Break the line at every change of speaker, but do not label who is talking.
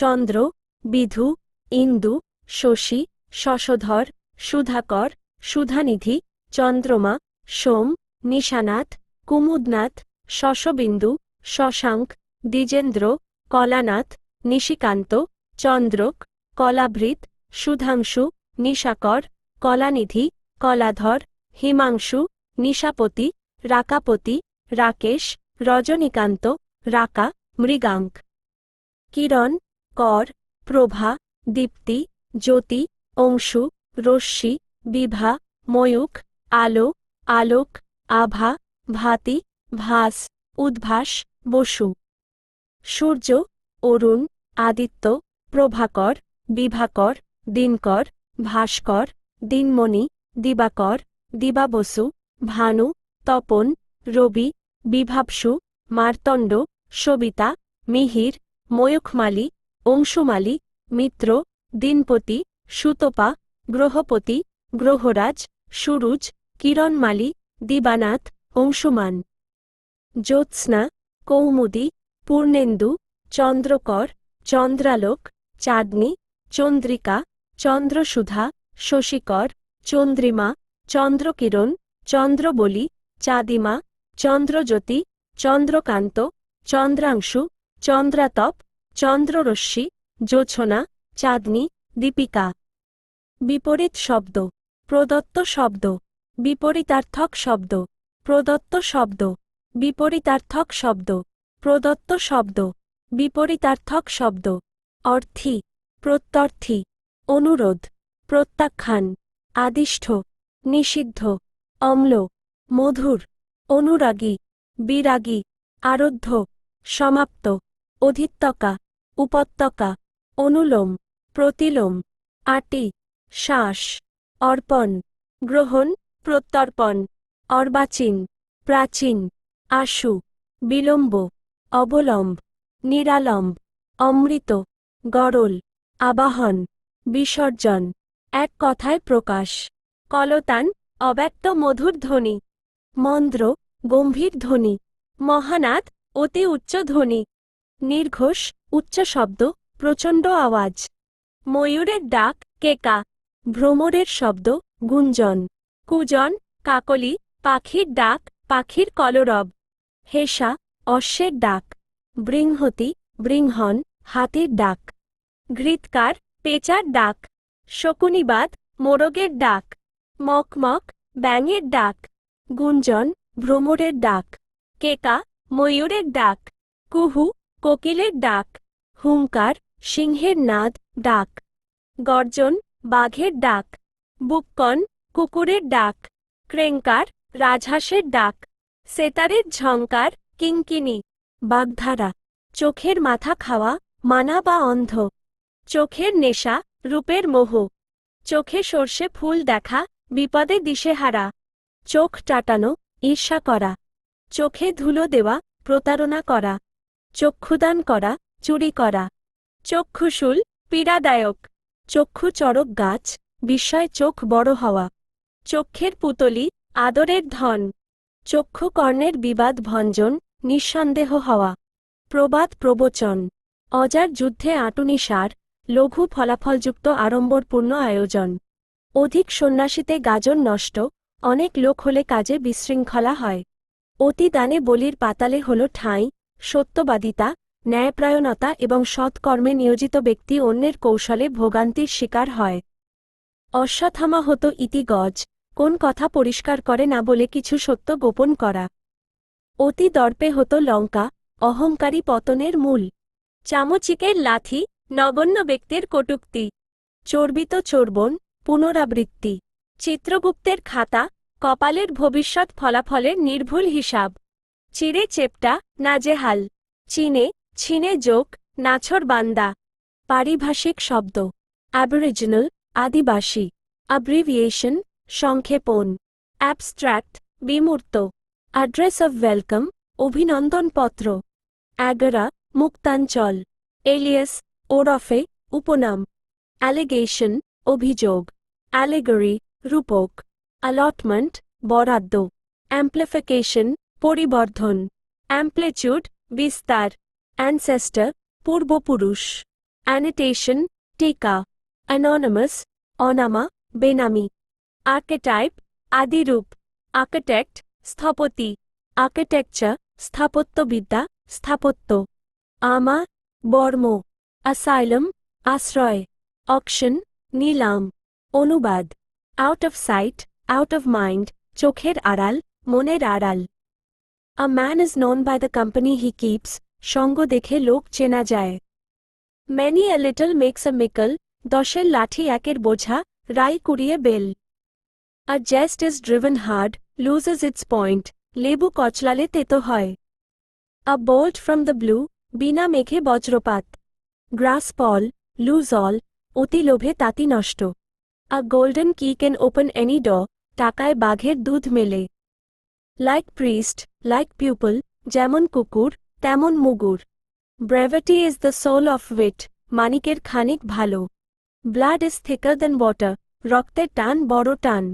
চন্দ্র, বিধু, ইন্দু, শশী, শশধর, সুধাকর, সুধানিধি, চন্দ্রমা, সোম, নিশানাথ, কুমুদনাথ, শশবিন্দু, শশাঙ্ক, দ্বিজেন্দ্র, কলানাথ, নিশিকান্ত, চন্দ্রক, কলাভৃত, সুধাংশু, নিশাকর, কলানিধি, কলাধর, হিমাংশু, নিশাপতি, রাকাপতি, রাকেশ, রজনীকান্ত, রাকা, মৃগাঙ্ক। কিরণ কর, প্রভা, দীপ্তি, জ্যোতি, অংশু, রশ্মি, বিভা ময়ূখ আলো, আলোক, আভা, ভাতি, ভাস, উদ্ভাস, বসু। সূর্য, অরুণ, আদিত্য, প্রভাকর, বিভাকর, দিনকর, ভাস্কর, দিনমণি, দিবাকর, দিবাবসু, ভানু, তপন, রবি, বিভাবসু, মার্তণ্ড, সবিতা, মিহির, ময়ূখমালী অংশুমালী মিত্র, দিনপতি, সুতপা, গ্রহপতি, গ্রহরাজ, সুরুজ, কিরণমালী, দিবানাথ, অংশুমান। জ্যোৎস্না, কৌমুদী, পূর্ণেন্দু, চন্দ্রকর, চন্দ্রালোক, চাঁদনি, চন্দ্রিকা, চন্দ্রসুধা, শশীকর, চন্দ্রিমা, চন্দ্রকিরণ, চন্দ্রবলি, চাঁদিমা, চন্দ্রজ্যোতি, চন্দ্রকান্ত, চন্দ্রাংশু, চন্দ্রাতপ চন্দ্ররশ্মি, জোছনা, চাঁদনি, দীপিকা। বিপরীত শব্দ। প্রদত্ত শব্দ। বিপরীতার্থক শব্দ। প্রদত্ত শব্দ। বিপরীতার্থক শব্দ। প্রদত্ত শব্দ। বিপরীতার্থক শব্দ। অর্থী। প্রত্যর্থী। অনুরোধ। প্রত্যাখ্যান। আদিষ্ঠ। নিষিদ্ধ। অম্ল। মধুর। অনুরাগী। বিরাগী। আরোধ্য সমাপ্ত। অধিত্যকা, উপত্যকা, অনুলোম, প্রতিলোম, আটি, শ্বাস, অর্পণ, গ্রহণ, প্রত্যর্পণ, অর্বাচীন, প্রাচীন, আশু, বিলম্ব, অবলম্ব, নিরালম্ব, অমৃত, গরল, আবাহন, বিসর্জন, এক কথায় প্রকাশ, কলতান, অব্যক্ত মধুর ধ্বনি মন্দ্র গম্ভীর ধ্বনি, মহানাদ, অতি উচ্চ ধ্বনি নির্ঘোষ, উচ্চ শব্দ, প্রচণ্ড আওয়াজ। ময়ূরের ডাক, কেকা। ভ্রমরের শব্দ, গুঞ্জন। কুজন, কাকলি, পাখির ডাক, পাখির কলরব। হেসা, অশ্বের ডাক। বৃংহতি, বৃংহন, হাতির ডাক। ঘৃতকার পেচার ডাক। শকুনিবাদ, মোরগের ডাক। মকমক, ব্যাঙের ডাক। গুঞ্জন, ভ্রমরের ডাক। কেকা, ময়ূরের ডাক। কুহু কোকিলের ডাক হুঙ্কার সিংহের নাদ, ডাক, গর্জন, বাঘের ডাক বুক্কন কুকুরের ডাক ক্রেঙ্কার রাজহাঁসের ডাক, সেতারের ঝঙ্কার কিঙ্কিনি বাগধারা, চোখের মাথা খাওয়া, মানা বা অন্ধ, চোখের নেশা, রূপের মোহ, চোখে সর্ষে ফুল দেখা, বিপদে দিশেহারা, চোখ টাটানো, ঈর্ষা করা, চোখে ধুলো দেওয়া, প্রতারণা করা। চক্ষুদান করা, চুরি করা। চক্ষুশুল, পীড়াদায়ক। চক্ষু চরক গাছ, বিস্ময় চোখ বড় হওয়া। চক্ষের পুতলি, আদরের ধন। চক্ষু কর্ণের বিবাদ ভঞ্জন, নিঃসন্দেহ হওয়া। প্রবাদ প্রবচন। অজার যুদ্ধে আটুনি সার, লঘু ফলাফলযুক্ত আড়ম্বরপূর্ণ আয়োজন। অধিক সন্ন্যাসীতে গাজন নষ্ট, অনেক লোক হলে কাজে বিশৃঙ্খলা হয়। অতি দানে বলির পাতালে হল ঠাঁই সত্যবাদিতা, ন্যায়প্রায়ণতা এবং সৎকর্মে নিয়োজিত ব্যক্তি অন্যের কৌশলে ভোগান্তির শিকার হয়। অশ্বথামা হতো ইতি গজ, কোন কথা পরিষ্কার করে না বলে কিছু সত্য গোপন করা। অতি দর্পে হতো লঙ্কা, অহংকারী পতনের মূল। চামচিকের লাথি, নগণ্য ব্যক্তির কটুক্তি। চর্বিত চর্বণ পুনরাবৃত্তি। চিত্রগুপ্তের খাতা, কপালের ভবিষ্যৎ ফলাফলের নির্ভুল হিসাব। চিরে চেপটা, নাজেহাল। চীনে, ছিনে যোগ নাছর বান্দা। পারিভাষিক শব্দ। অ্যাবরিজিনাল আদিবাসী। আব্রিভিয়েশন সংক্ষেপণ। অ্যাবস্ট্র্যাক্ট বিমূর্ত। অ্যাড্রেস অব ওয়েলকাম অভিনন্দনপত্র। অ্যাগরা মুক্তাঞ্চল। এলিয়াস ওরফে, উপনাম। অ্যালিগেশন অভিযোগ। অ্যালেগরি রূপক। অ্যালটমেন্ট বরাদ্দ। অ্যাম্প্লিফিকেশন পরিবর্ধন অ্যাম্প্লিচিউড বিস্তার অ্যানসেস্টার পূর্বপুরুষ অ্যানিটেশন টিকা অ্যাননিমাস অনামা, বেনামি আর্কেটাইপ আদিরূপ আর্কিটেক্ট স্থপতি আর্কিটেকচার স্থাপত্যবিদ্যা, স্থাপত্য, আমা, বর্ম অ্যাসাইলাম আশ্রয় অকশন নিলাম, অনুবাদ out of sight out of mind চোখের আড়াল, মনের আড়াল। A man is known by the company he keeps সঙ্গ দেখে লোক চেনা যায় many a little makes a mickle দশের লাঠি একের বোঝা রাই কুড়িয়ে bell a jest is driven hard loses its point লেবু কচলালে তেতো হয় a bolt from the blue বিনা মেঘে বজ্রপাত গ্রাস পল লুজ অল অতি লোভে তাতি নষ্ট a golden key can open any door টাকায় বাঘের দুধ মেলে লাইক প্রিস্ট লাইক পিউপল যেমন কুকুর, তেমন মুগুর। Brevity is the soul of wit মানিকের খানিক ভালো। Blood is thicker than water রক্তের টান বড় টান।